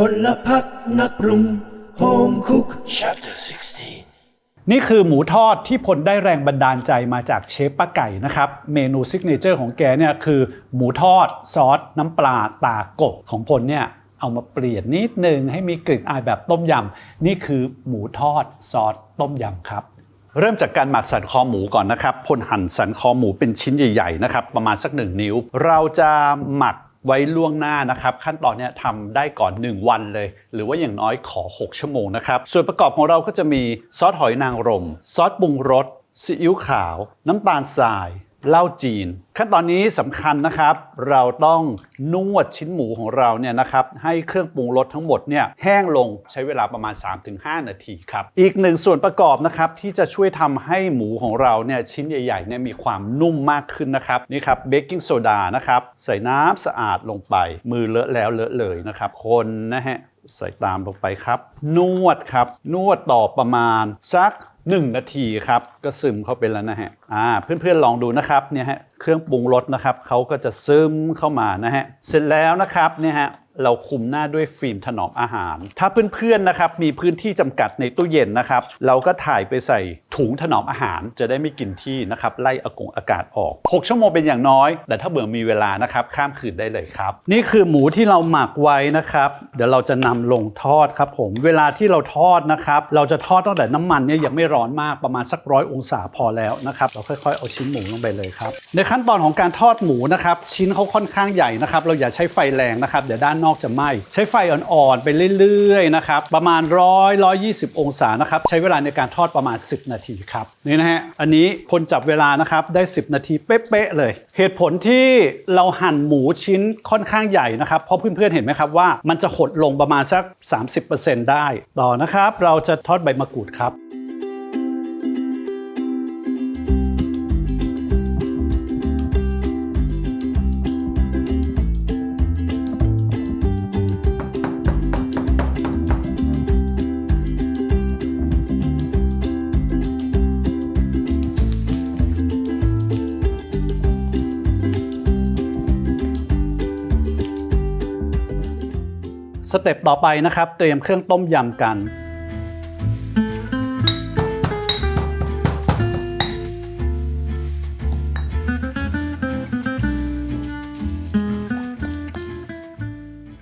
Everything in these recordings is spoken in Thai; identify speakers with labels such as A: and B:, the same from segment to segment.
A: พลพักนักปรุง Home Cook Chapter 16
B: นี่คือหมูทอดที่พลได้แรงบันดาลใจมาจากเชฟป้าไก่นะครับ เมนูซิกเนเจอร์ของแกเนี่ยคือหมูทอดซอสน้ำปลาตากบของพลเนี่ยเอามาเปลี่ยนนิดนึงให้มีกลิ่นอายแบบต้มยำ นี่คือหมูทอดซอสต้มยำครับเริ่มจากการหมักสันคอหมูก่อนนะครับพลหั่นสันคอหมูเป็นชิ้นใหญ่ๆนะครับประมาณสักหนึ่งนิ้ว เราจะหมัก ไว้ล่วงหน้านะครับ ขั้นตอนเนี้ยทำได้ก่อน 1 วันเลย หรือว่าอย่างน้อยขอ 6 ชั่วโมงนะครับ ส่วนประกอบของเราก็จะมีซอสหอยนางรม ซอสปรุงรสซีอิ๊วขาว น้ำตาลทราย เหล้าจีน ขั้นตอนนี้สำคัญนะครับ เราต้องนวดชิ้นหมูของเราเนี่ยนะครับให้เครื่องปรุงรสทั้งหมดเนี่ยแห้งลงใช้เวลาประมาณ 3-5 นาทีครับ อีกหนึ่งส่วนประกอบนะครับที่จะช่วยทำให้หมูของเราเนี่ยชิ้นใหญ่ๆเนี่ยมีความนุ่มมากขึ้นนะครับนี่ครับเบกกิ้งโซดานะครับใส่น้ำสะอาดลงไป มือเลอะแล้วเลอะเลยนะครับคนนะฮะ ใส่ตามลงไปครับ นวดครับ นวดต่อประมาณสัก 1 นาทีครับ ก็ซึมเข้าไปแล้วนะฮะอ่าเพื่อนๆลองดูนะครับเนี่ยฮะเครื่องปรุงรสนะครับเขาก็จะซึมเข้ามานะฮะเสร็จแล้วนะครับเนี่ยฮะเราคุมหน้าด้วยฟิล์มถนอมอาหาร ถ้าเพื่อนๆนะครับมีพื้นที่จำกัดในตู้เย็นนะครับ เราก็ถ่ายไปใส่ ถุงถนอมอาหารจะได้ไม่กินที่นะครับไล่อากงอากาศออก 6 ชั่วโมงเป็นอย่างน้อย แต่ถ้าเบื่อมีเวลานะครับข้ามคืนได้เลยครับ นี่คือหมูที่เราหมักไว้นะครับ เดี๋ยวเราจะนำลงทอดครับผมเวลาที่เราทอดนะครับ เราจะทอดตั้งแต่น้ำมันเนี่ยยังไม่ร้อนมากประมาณสักร้อยองศาพอแล้วนะครับเราค่อยๆเอาชิ้นหมูลงไปเลยครับในขั้นตอนของการทอดหมูนะครับชิ้นเขาค่อนข้างใหญ่นะครับเราอย่าใช้ไฟแรงนะครับเดี๋ยวด้านนอกจะไหม้ใช้ไฟอ่อนๆไปเรื่อยๆนะครับประมาณร้อยร้อยยี่สิบองศานะครับใช้เวลาในการทอดประมาณ 10 นาทีครับนี่นะฮะอันนี้คนจับเวลานะครับได้ 10 นาทีเป๊ะๆเลย เหตุผลที่เราหั่นหมูชิ้นค่อนข้างใหญ่นะครับเพราะเพื่อนๆเห็นไหมครับว่ามันจะหดลงประมาณสัก 30%ได้ต่อนะครับ เราจะทอดใบมะกรูดครับ สเต็ปต่อไปนะครับ เตรียมเครื่องต้มยำกัน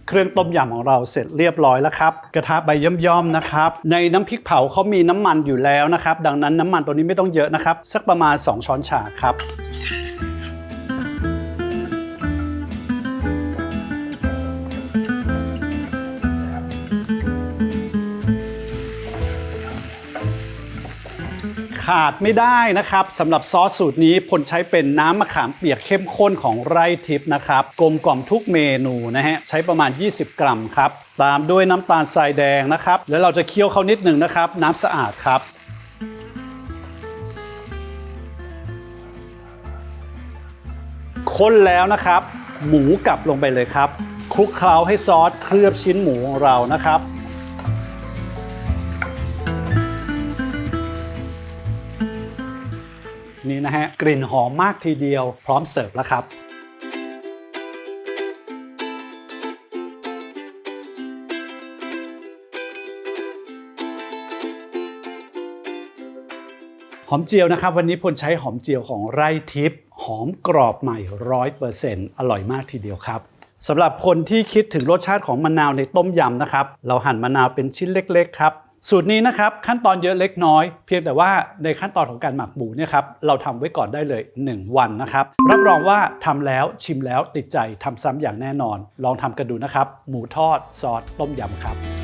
B: เครื่องต้มยำของเราเสร็จเรียบร้อยแล้วครับ กระทะใบย่อมๆนะครับ ในน้ำพริกเผาเขามีน้ำมันอยู่แล้วนะครับ ดังนั้นน้ำมันตัวนี้ไม่ต้องเยอะนะครับ สักประมาณ 2 ช้อนชาครับ ขาดไม่ได้นะครับสำหรับซอสสูตรนี้พลใช้เป็นน้ำมะขามเปียกเข้มข้นของไร่ทิพย์นะครับกลมกล่อมทุกเมนูนะฮะใช้ประมาณ 20 กรัมครับตามด้วยน้ำตาลทรายแดงนะครับแล้วเราจะเคี่ยวเขานิดหนึ่งนะครับ น้ำสะอาดครับคนแล้วนะครับ หมูกลับลงไปเลยครับคลุกเคล้าให้ซอสเคลือบชิ้นหมูของเรานะครับ นี่นะฮะ กลิ่นหอมมากทีเดียวพร้อมเสิร์ฟแล้วครับหอมเจียวนะครับ วันนี้พลใช้หอมเจียวของไร่ทิพย์หอมกรอบใหม่ร้อยเปอร์เซ็นต์อร่อยมากทีเดียวครับสำหรับคนที่คิดถึงรสชาติของมะนาวในต้มยำนะครับ เราหั่นมะนาวเป็นชิ้นเล็ก ๆ ครับ สูตรนี้นะครับขั้นตอนเยอะเล็กน้อย เพียงแต่ว่าในขั้นตอนของการหมักหมูเนี่ยครับเราทำไว้ก่อนได้เลย 1 วันนะครับรับรองว่าทำแล้วชิมแล้วติดใจทำซ้ำอย่างแน่นอน ลองทำกันดูนะครับ หมูทอดซอสต้มยำครับ